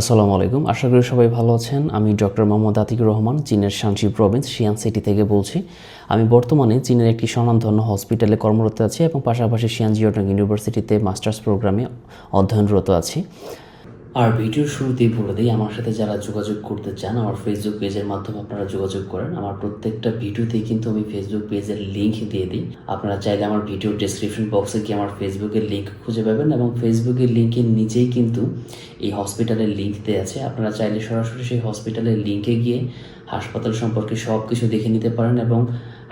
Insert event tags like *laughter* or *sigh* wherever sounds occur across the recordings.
আসসালামু আলাইকুম। আশা করি সবাই ভালো আছেন। আমি ডক্টর মোহাম্মদ আতিকুর রহমান, চীনের শানসি প্রভিন্স শিয়ান সিটি থেকে বলছি। আমি বর্তমানে চীনের একটি স্বনামধন্য হসপিটালে কর্মরত আছি এবং পাশাপাশি শিয়ান জিওটং ইউনিভার্সিটিতে মাস্টার্স প্রোগ্রামে অধ্যয়নরত আছি। আর ভিডিওর শুরুতেই বলে দিই, আমার সাথে যারা যোগাযোগ করতে চান, আমার ফেসবুক পেজের মাধ্যমে আপনারা যোগাযোগ করেন। আমার প্রত্যেকটা ভিডিওতেই কিন্তু আমি ফেসবুক পেজের লিঙ্ক দিয়ে দিই। আপনারা চাইলে আমার ভিডিওর ডেসক্রিপশন বক্সে গিয়ে আমার ফেসবুকের লিঙ্ক খুঁজে পাবেন এবং ফেসবুকের লিঙ্কের নিচেই কিন্তু এই হসপিটালের লিঙ্ক দেওয়া আছে। আপনারা চাইলে সরাসরি সেই হসপিটালের লিঙ্কে গিয়ে হাসপাতাল সম্পর্কে সব কিছু দেখে নিতে পারেন এবং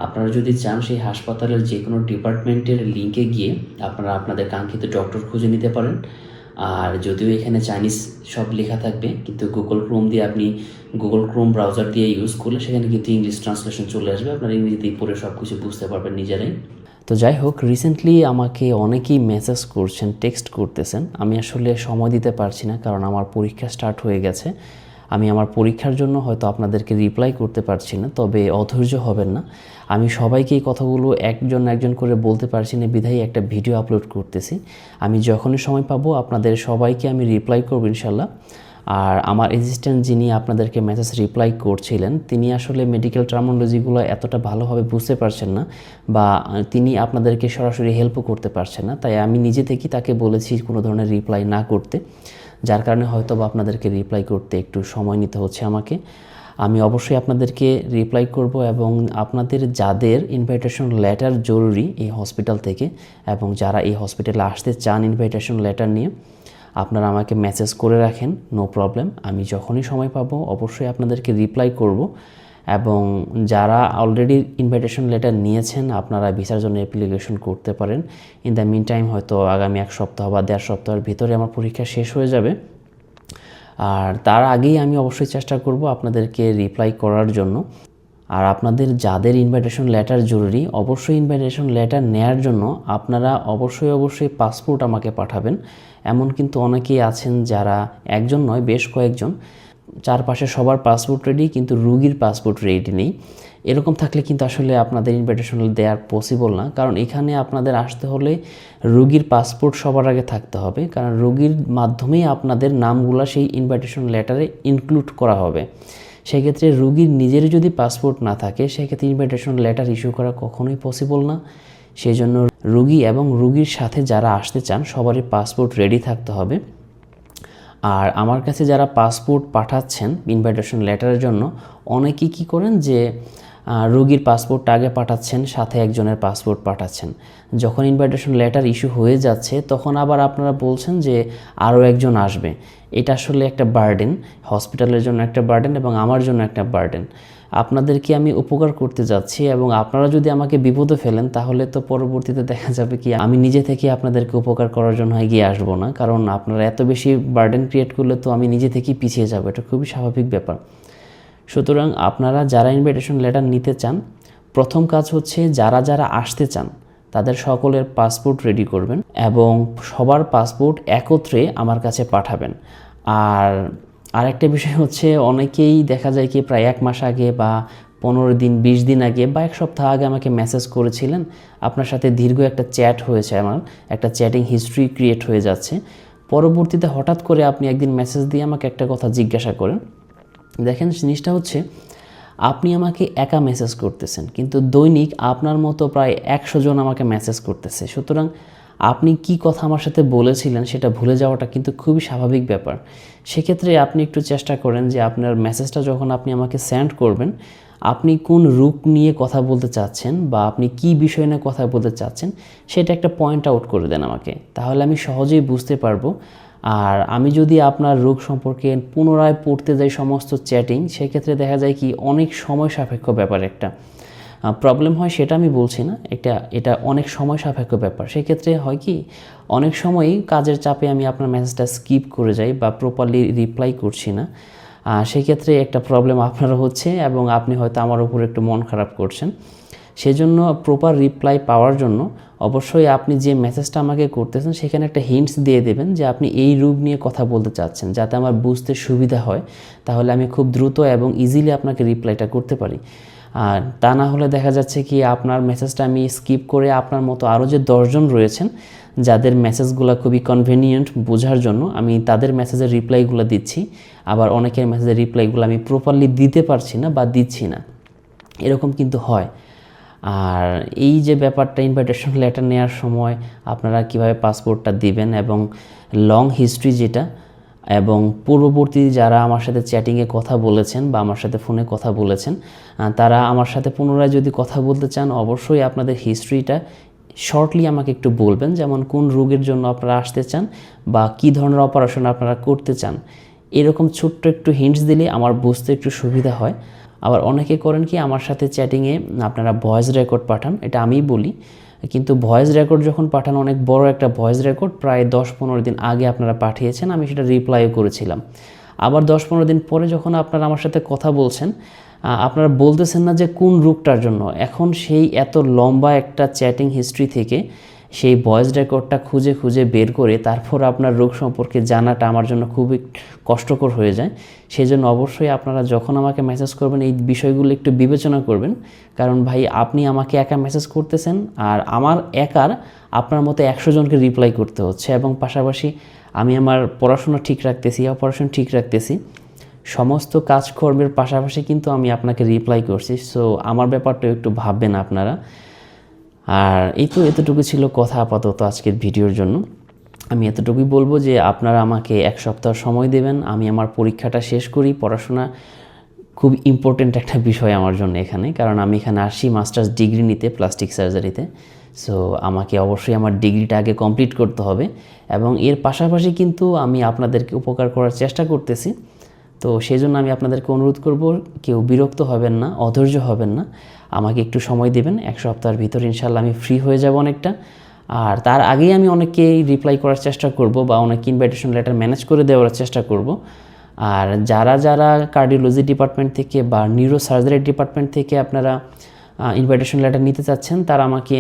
আপনারা যদি চান সেই হাসপাতালের যে কোনো ডিপার্টমেন্টের লিঙ্কে গিয়ে আপনারা আপনাদের কাঙ্ক্ষিত ডক্টর খুঁজে নিতে পারেন। আর যদিও এখানে চাইনিজ সব লেখা থাকবে, কিন্তু গুগল ক্রোম দিয়ে আপনি গুগল ক্রোম ব্রাউজার দিয়ে ইউজ করলে সেখানে কিন্তু ইংলিশ ট্রান্সলেশন চলে আসবে, আপনার ইংরেজিতেই পড়ে সব কিছু বুঝতে পারবেন নিজেরাই। তো যাই হোক রিসেন্টলি আমাকে অনেকেই মেসেজ করছেন টেক্সট করতেছেন, আমি আসলে সময় দিতে পারছি না কারণ আমার পরীক্ষা স্টার্ট হয়ে গেছে। আমি আমার পরীক্ষার জন্য হয়তো আপনাদেরকে রিপ্লাই করতে পারছি না, তবে অধৈর্য হবেন না। আমি সবাইকে এই কথাগুলো একজন একজন করে বলতে পারছি না, বিধায় একটা ভিডিও আপলোড করতেছি। আমি যখনই সময় পাবো আপনাদের সবাইকে আমি রিপ্লাই করব ইনশাল্লাহ আর আমার অ্যাসিস্ট্যান্ট যিনি আপনাদেরকে মেসেজ রিপ্লাই করছিলেন, তিনি আসলে মেডিকেল টার্মোলজিগুলো এতটা ভালোভাবে বুঝতে পারছেন না বা তিনি আপনাদেরকে সরাসরি হেল্পও করতে পারছেন না। তাই আমি নিজে থেকেই তাকে বলেছি কোনো ধরনের রিপ্লাই না করতে। যার কারণে হয়তো বা আপনাদেরকে রিপ্লাই করতে একটু সময় নিতে হচ্ছে আমাকে। আমি অবশ্যই আপনাদেরকে রিপ্লাই করব এবং আপনাদের যাদের ইনভাইটেশন লেটার জরুরি এই হসপিটাল থেকে এবং যারা এই হসপিটালে আসতে চান ইনভাইটেশন লেটার নিয়ে, আপনারা আমাকে মেসেজ করে রাখেন নো প্রবলেম আমি যখনই সময় পাবো, অবশ্যই আপনাদেরকে রিপ্লাই করব। এবং যারা অলরেডি ইনভাইটেশন লেটার নিয়েছেন, আপনারা ভিসার জন্য অ্যাপ্লিকেশন করতে পারেন। ইন দ্য মিন টাইম হয়তো আগামী এক সপ্তাহ বা দেড় সপ্তাহের ভিতরে আমার পরীক্ষা শেষ হয়ে যাবে। আর তার আগেই আমি অবশ্যই চেষ্টা করব আপনাদেরকে রিপ্লাই করার জন্য। আর আপনাদের যাদের ইনভাইটেশন লেটার জরুরি, অবশ্যই ইনভাইটেশন লেটার নেয়ার জন্য আপনারা অবশ্যই অবশ্যই পাসপোর্ট আমাকে পাঠাবেন। এমন কিন্তু অনেকেই আছেন যারা একজন নয়, বেশ কয়েকজন। চারপাশে সবার পাসপোর্ট রেডি কিন্তু রুগীর পাসপোর্ট রেডি নেই। এরকম থাকলে কিন্তু আসলে আপনাদের ইনভাইটেশন দেওয়ার পসিবল না। কারণ এখানে আপনাদের আসতে হলে রুগীর পাসপোর্ট সবার আগে থাকতে হবে। কারণ রুগীর মাধ্যমেই আপনাদের নামগুলো সেই ইনভাইটেশন লেটারে ইনক্লুড করা হবে। সেক্ষেত্রে রুগীর নিজের যদি পাসপোর্ট না থাকে, সেক্ষেত্রে ইনভাইটেশন লেটার ইস্যু করা কখনোই পসিবল না। সেই জন্য রুগী এবং রুগীর সাথে যারা আসতে চান, সবারই পাসপোর্ট রেডি থাকতে হবে। আর আমার কাছে যারা পাসপোর্ট পাঠাচ্ছেন ইনভাইটেশন লেটারের জন্য, অনেকেই কি করেন যে রোগীর পাসপোর্টটা আগে পাঠাচ্ছেন, সাথে একজনের পাসপোর্ট পাঠাচ্ছেন। যখন ইনভাইটেশন লেটার ইস্যু হয়ে যাচ্ছে, তখন আবার আপনারা বলছেন যে আরও একজন আসবে। এটা আসলে একটা বার্ডেন, হসপিটালের জন্য একটা বার্ডেন এবং আমার জন্য একটা বার্ডেন। আপনাদেরকে আমি উপকার করতে যাচ্ছি এবং আপনারা যদি আমাকে বিপদে ফেলেন, তাহলে তো পরবর্তীতে দেখা যাবে কি আমি নিজে থেকে আপনাদেরকে উপকার করার জন্য এগিয়ে আসব না। কারণ আপনারা এত বেশি বার্ডেন ক্রিয়েট করলে তো আমি নিজে থেকেই পিছিয়ে যাব। এটা খুবই স্বাভাবিক ব্যাপার। সুতরাং আপনারা যারা ইনভাইটেশন লেটার নিতে চান, প্রথম কাজ হচ্ছে যারা যারা আসতে চান, তাদের সকলের পাসপোর্ট রেডি করবেন এবং সবার পাসপোর্ট একত্রে আমার কাছে পাঠাবেন। আর আরেকটা বিষয় হচ্ছে, অনেকেই দেখা যায় কি প্রায় এক মাস আগে বা পনেরো দিন, বিশ দিন আগে বা এক সপ্তাহ আগে আমাকে মেসেজ করেছিলেন। আপনার সাথে দীর্ঘ একটা চ্যাট হয়েছে আমার, একটা চ্যাটিং হিস্ট্রি ক্রিয়েট হয়ে যাচ্ছে। পরবর্তীতে হঠাৎ করে আপনি একদিন মেসেজ দিয়ে আমাকে একটা কথা জিজ্ঞাসা করেন। দেখেন, জিনিসটা হচ্ছে, আপনি আমাকে একা মেসেজ করতেছেন, কিন্তু দৈনিক আপনার মতো প্রায় একশো জন আমাকে মেসেজ করতেছে। সুতরাং আপনি কি কথা আমার সাথে বলেছিলেন সেটা ভুলে যাওয়াটা কিন্তু খুবই স্বাভাবিক ব্যাপার। সেক্ষেত্রে আপনি একটু চেষ্টা করেন যে আপনার মেসেজটা যখন আপনি আমাকে সেন্ড করবেন, আপনি কোন রূপ নিয়ে কথা বলতে চাচ্ছেন বা আপনি কি বিষয় নিয়ে কথা বলতে চাচ্ছেন, সেটা একটা পয়েন্ট আউট করে দেন আমাকে। তাহলে আমি সহজেই বুঝতে পারব। আর আমি যদি আপনার রোগ সম্পর্কে পুনরায় পড়তে যাই সমস্ত চ্যাটিং সেক্ষেত্রে দেখা যায় কি অনেক সময় সাপেক্ষ ব্যাপার একটা। প্রবলেম হয় সেটা আমি বলছি না। এটা এটা অনেক সময় সাপেক্ষ ব্যাপার। সেক্ষেত্রে হয় কি, অনেক সময়ই কাজের চাপে আমি আপনার মেসেজটা স্কিপ করে যাই বা প্রপারলি রিপ্লাই করছি না। সেক্ষেত্রে একটা প্রবলেম *laughs* আপনারও হচ্ছে এবং আপনি হয়তো আমার উপর একটু মন খারাপ করছেন। সেজন্য প্রপার রিপ্লাই পাওয়ার জন্য অবশ্যই আপনি যে মেসেজটা আমাকে করতেছেন, সেখানে একটা হিন্টস দিয়ে দেবেন যে আপনি এই রূপ নিয়ে কথা বলতে চাচ্ছেন, যাতে আমার বুঝতে সুবিধা হয়। তাহলে আমি খুব দ্রুত এবং ইজিলি আপনাকে রিপ্লাইটা করতে পারি। আর তা না হলে দেখা যাচ্ছে কি আপনার মেসেজটা আমি স্কিপ করে আপনার মতো আরও যে দশজন রয়েছেন, যাদের মেসেজগুলো খুবই কনভেনিয়েন্ট বোঝার জন্য আমি তাদের মেসেজের রিপ্লাইগুলো দিচ্ছি। আবার অনেকের মেসেজের রিপ্লাইগুলো আমি প্রপারলি দিতে পারছি না বা দিচ্ছি না। এরকম কিন্তু হয়। আর এই যে ব্যাপারটা ইনভাইটেশন লেটার নেওয়ার সময় আপনারা কীভাবে পাসপোর্টটা দিবেন এবং লং হিস্ট্রি যেটা এবং পূর্ববর্তী যারা আমার সাথে চ্যাটিংয়ে কথা বলেছেন বা আমার সাথে ফোনে কথা বলেছেন তারা আমার সাথে পুনরায় যদি কথা বলতে চান, অবশ্যই আপনাদের হিস্ট্রিটা শর্টলি আমাকে একটু বলবেন, যেমন কোন রোগের জন্য আপনারা আসতে চান বা কী ধরনের অপারেশন আপনারা করতে চান। এরকম ছোট্ট একটু হিন্টস দিলে আমার বুঝতে একটু সুবিধা হয়। আবার অনেকে করেন কি, আমার সাথে চ্যাটিংয়ে আপনারা ভয়েস রেকর্ড পাঠান, এটা আমিই বলি। কিন্তু ভয়েস রেকর্ড যখন পাঠানো অনেক বড় একটা ভয়েস রেকর্ড প্রায় দশ পনেরো দিন আগে আপনারা পাঠিয়েছেন, আমি সেটা রিপ্লাইও করেছিলাম। আবার দশ পনেরো দিন পরে যখন আপনারা আমার সাথে কথা বলছেন আপনারা বলতেছেন না যে কোন রূপটার জন্য, এখন সেই এত লম্বা একটা চ্যাটিং হিস্ট্রি থেকে সেই ভয়েস রেকর্ডটা খুঁজে খুঁজে বের করে তারপর আপনার রোগ সম্পর্কে জানাটা আমার জন্য খুবই কষ্টকর হয়ে যায়। সেই জন্য অবশ্যই আপনারা যখন আমাকে মেসেজ করবেন, এই বিষয়গুলো একটু বিবেচনা করবেন। কারণ ভাই, আপনি আমাকে একা মেসেজ করতেছেন আর আমার একার আপনার মতো একশো জনকে রিপ্লাই করতে হচ্ছে এবং পাশাপাশি আমি আমার পড়াশোনা ঠিক রাখতেছি অপারেশন ঠিক রাখতেছি। সমস্ত কাজকর্মের পাশাপাশি কিন্তু আমি আপনাকে রিপ্লাই করছি। সো আমার ব্যাপারটা একটু ভাববেন আপনারা। আর এই তো এতটুকু ছিল কথা আপাতত আজকের ভিডিওর জন্য। আমি এতটুকুই বলব যে আপনারা আমাকে এক সপ্তাহ সময় দেবেন, আমি আমার পরীক্ষাটা শেষ করি। পড়াশোনা খুব ইম্পর্টেন্ট একটা বিষয় আমার জন্য এখানে, কারণ আমি এখানে আসি মাস্টার্স ডিগ্রি নিতে প্লাস্টিক সার্জারিতে সো আমাকে অবশ্যই আমার ডিগ্রিটা আগে কমপ্লিট করতে হবে এবং এর পাশাপাশি কিন্তু আমি আপনাদেরকে উপকার করার চেষ্টা করতেছি। তো সেই জন্য আমি আপনাদেরকে অনুরোধ করব, কেউ বিরক্ত হবেন না, অধৈর্য হবেন না। আমাকে একটু সময় দেবেন, এক সপ্তাহের ভিতর ইনশাল্লাহ আমি ফ্রি হয়ে যাব অনেকটা। আর তার আগেই আমি অনেককেই রিপ্লাই করার চেষ্টা করব বা অনেক ইনভাইটেশন লেটার ম্যানেজ করে দেওয়ার চেষ্টা করব। আর যারা যারা কার্ডিওলজি ডিপার্টমেন্ট থেকে বা নিউরো সার্জারি ডিপার্টমেন্ট থেকে আপনারা ইনভাইটেশন লেটার নিতে চাচ্ছেন, তারা আমাকে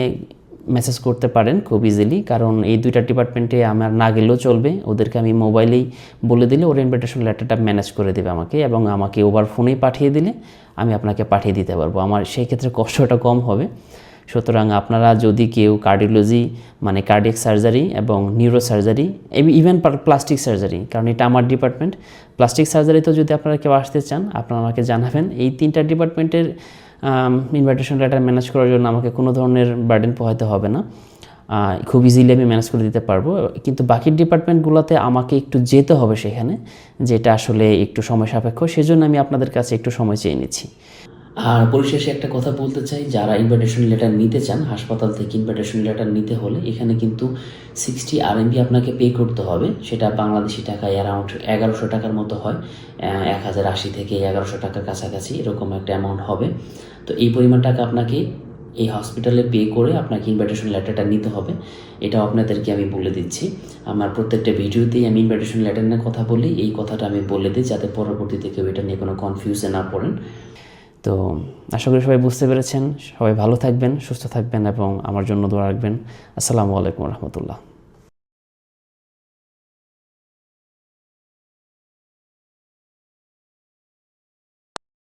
মেসেজ করতে পারেন খুব ইজিলি কারণ এই দুইটা ডিপার্টমেন্টে আমার না গেলেও চলবে। ওদেরকে আমি মোবাইলেই বলে দিলে ওর ইনভিটেশন লেটারটা ম্যানেজ করে দেবে আমাকে এবং আমাকে ওভার ফোনেই পাঠিয়ে দিলে আমি আপনাকে পাঠিয়ে দিতে পারব। আমার সেই ক্ষেত্রে কষ্টটা কম হবে। সুতরাং আপনারা যদি কেউ কার্ডিওলজি মানে কার্ডিয়াক সার্জারি এবং neuro surgery even plastic surgery কারণ এটা আমার ডিপার্টমেন্ট প্লাস্টিক সার্জারিতেও যদি আপনারা কেউ আসতে চান, আপনারা আমাকে জানাবেন। এই তিনটা ডিপার্টমেন্টের ইনভাইটেশন ম্যানেজ করার জন্য আমাকে কোনো ধরনের বার্ডেন পোহাতে হবে না। খুব ইজিলি আমি ম্যানেজ করে দিতে পারব। কিন্তু বাকি ডিপার্টমেন্টগুলোতে আমাকে একটু যেতে হবে সেখানে, যেটা আসলে একটু সময় সাপেক্ষ। সেজন্য আমি আপনাদের কাছে একটু সময় চেয়ে নিচ্ছি। আর পরিশেষে একটা কথা বলতে চাই, যারা ইনভাইটেশন লেটার নিতে চান, হাসপাতাল থেকে ইনভাইটেশন লেটার নিতে হলে এখানে কিন্তু সিক্সটি আরএমবি আপনাকে পে করতে হবে। সেটা বাংলাদেশি টাকায় অ্যারাউন্ড এগারোশো টাকার মতো হয়। এক হাজার আশি থেকে এগারোশো টাকার কাছাকাছি এরকম একটা অ্যামাউন্ট হবে। তো এই পরিমাণ টাকা আপনাকে এই হসপিটালে পে করে আপনাকে ইনভাইটেশন লেটারটা নিতে হবে। এটাও আপনাদেরকে আমি বলে দিচ্ছি। আমার প্রত্যেকটা ভিডিওতেই আমি ইনভাইটেশন লেটার নিয়ে কথা বলি। এই কথাটা আমি বলে দিই, যাতে পরবর্তীতে কেউ এটা নিয়ে কোনো কনফিউজে না পড়েন। তো আশা করি সবাই বুঝতে পেরেছেন। সবাই ভালো থাকবেন, সুস্থ থাকবেন এবং আমার জন্য দোয়া রাখবেন। আসসালামু আলাইকুম রহমতুল্লাহ।